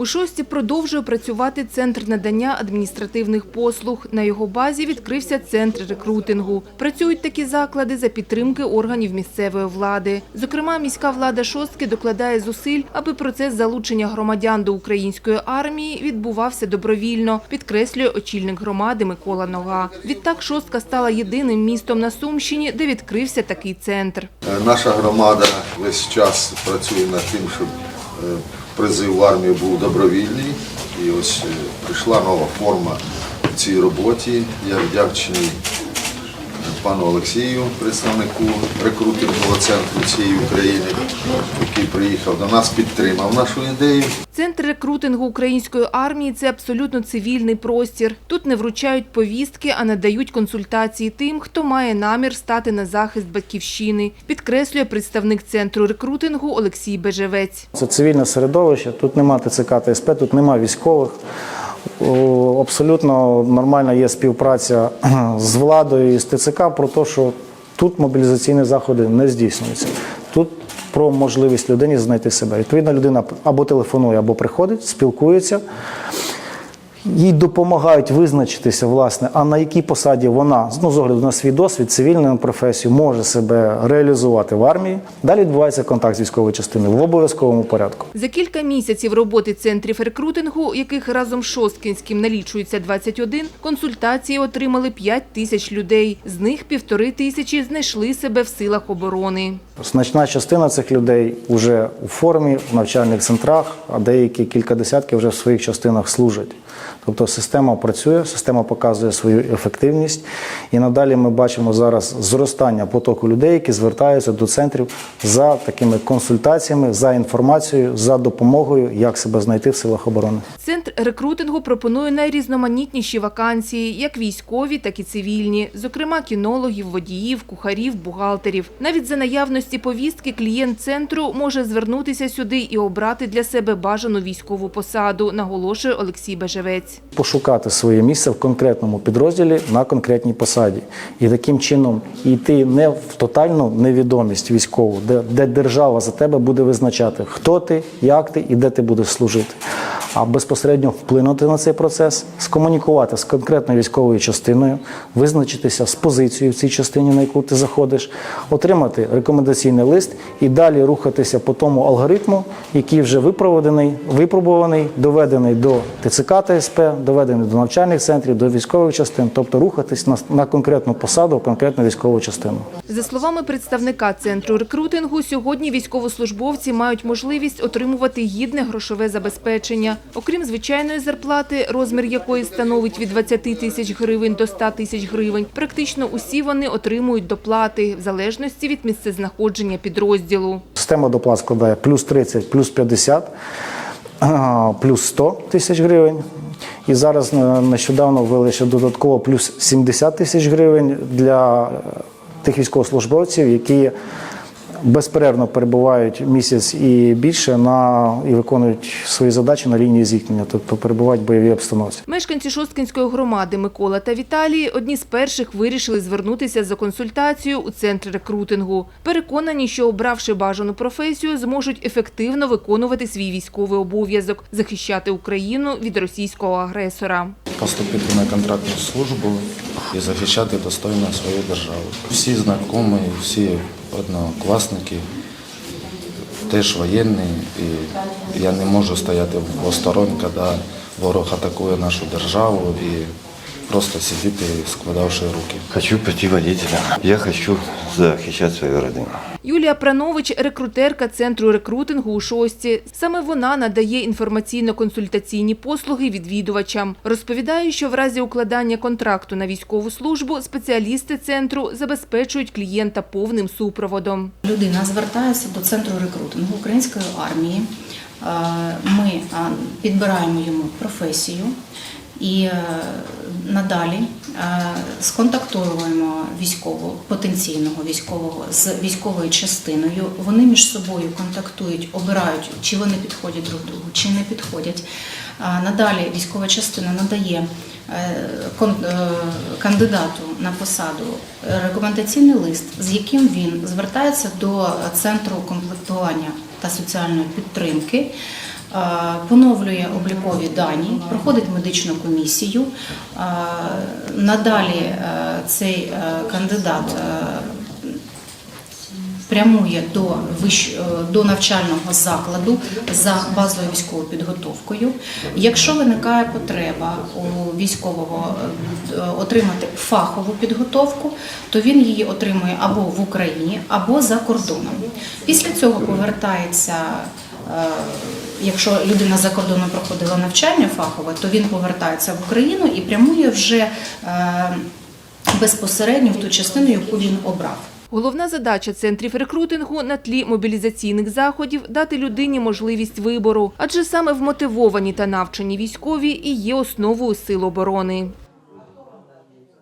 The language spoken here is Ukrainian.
У шості продовжує працювати центр надання адміністративних послуг. На його базі відкрився центр рекрутингу. Працюють такі заклади за підтримки органів місцевої влади. Зокрема, міська влада шостки докладає зусиль, аби процес залучення громадян до української армії відбувався добровільно, підкреслює очільник громади Микола Нога. Відтак шостка стала єдиним містом на Сумщині, де відкрився такий центр. Е, Наша громада весь час працює над тим, щоб е, призив в армію був добровільний. І ось е, прийшла нова форма в цій роботі. Я вдячний пану Олексію, представнику рекрутингового центру цієї України, який приїхав до нас, підтримав нашу ідею. Центр рекрутингу української армії це абсолютно цивільний простір. Тут не вручають повістки, а надають консультації тим, хто має намір стати на захист батьківщини, підкреслює представник центру рекрутингу Олексій Бежевець. Це цивільне середовище, тут нема ТЦК та СП, тут нема військових. Абсолютно нормальна є співпраця з владою і з ТЦК про те, що тут мобілізаційні заходи не здійснюються. Тут про можливість людині знайти себе. Відповідно, людина або телефонує, або приходить, спілкується. Їй допомагають визначитися, власне, а на якій посаді вона, ну, з огляду на свій досвід, цивільну професію, може себе реалізувати в армії. Далі відбувається контакт з військовою частиною в обов'язковому порядку. За кілька місяців роботи центрів рекрутингу, яких разом з Шосткінським налічується 21, консультації отримали 5 тисяч людей. З них півтори тисячі знайшли себе в силах оборони. Значна частина цих людей вже у формі, в навчальних центрах, а деякі кілька десятків вже в своїх частинах служать. Тобто система працює, система показує свою ефективність, і надалі ми бачимо зараз зростання потоку людей, які звертаються до центрів за такими консультаціями, за інформацією, за допомогою, як себе знайти в силах оборони. Центр рекрутингу пропонує найрізноманітніші вакансії, як військові, так і цивільні, зокрема кінологів, водіїв, кухарів, бухгалтерів. Навіть за наявності повістки клієнт центру може звернутися сюди і обрати для себе бажану військову посаду, наголошує Олексій Бежевець. Пошукати своє місце в конкретному підрозділі на конкретній посаді, і таким чином йти не в тотальну невідомість військову, де, де держава за тебе буде визначати, хто ти, як ти і де ти будеш служити. А безпосередньо вплинути на цей процес, скомунікувати з конкретною військовою частиною, визначитися з позицією в цій частині, на яку ти заходиш, отримати рекомендаційний лист і далі рухатися по тому алгоритму, який вже випроводений, випробуваний, доведений до ТЦК та СП, доведений до навчальних центрів, до військових частин, тобто рухатись на, на конкретну посаду, в конкретну військову частину. За словами представника центру рекрутингу, сьогодні військовослужбовці мають можливість отримувати гідне грошове забезпечення. Окрім звичайної зарплати, розмір якої становить від 20 тисяч гривень до 100 тисяч гривень, практично усі вони отримують доплати в залежності від місцезнаходження підрозділу. Система доплат складає плюс 30, плюс 50, плюс 100 тисяч гривень. І зараз е, нещодавно ввели ще додатково плюс 70 тисяч гривень для тих військовослужбовців, які безперервно перебувають місяць і більше на і виконують свої задачі на лінії зіткнення, тобто перебувають в бойовій обстановці. Мешканці Шосткинської громади Микола та Віталій одні з перших вирішили звернутися за консультацією у центр рекрутингу. Переконані, що обравши бажану професію, зможуть ефективно виконувати свій військовий обов'язок захищати Україну від російського агресора. поступити на контрактну службу і захищати достойно свою державу. Всі знайомі, всі однокласники теж воєнні, і я не можу стояти осторонь, коли ворог атакує нашу державу і просто сидіти, складавши руки. Хочу пойти водителем. Я хочу захищати свою родину. Юлія Пранович – рекрутерка центру рекрутингу у шості. Саме вона надає інформаційно-консультаційні послуги відвідувачам. Розповідає, що в разі укладання контракту на військову службу спеціалісти центру забезпечують клієнта повним супроводом. Людина звертається до центру рекрутингу української армії. Е, Ми підбираємо йому професію і е, надалі е, сконтактуємо військового потенційного військового з військовою частиною. Вони між собою контактують, обирають, чи вони підходять друг другу, чи не підходять. Надалі військова частина надає е, кандидату на посаду рекомендаційний лист, з яким він звертається до центру комплектування та соціальної підтримки поновлює облікові дані, проходить медичну комісію. Надалі е, цей е, кандидат е, прямує до до навчального закладу за базовою військовою підготовкою. Якщо виникає потреба у військового отримати фахову підготовку, то він її отримує або в Україні, або за кордоном. Після цього повертається. Е, Якщо людина за кордоном проходила навчання фахове, то він повертається в Україну і прямує вже е, безпосередньо в ту частину, яку він обрав. Головна задача центрів рекрутингу на тлі мобілізаційних заходів дати людині можливість вибору, адже саме вмотивовані та навчені військові і є основою сил оборони.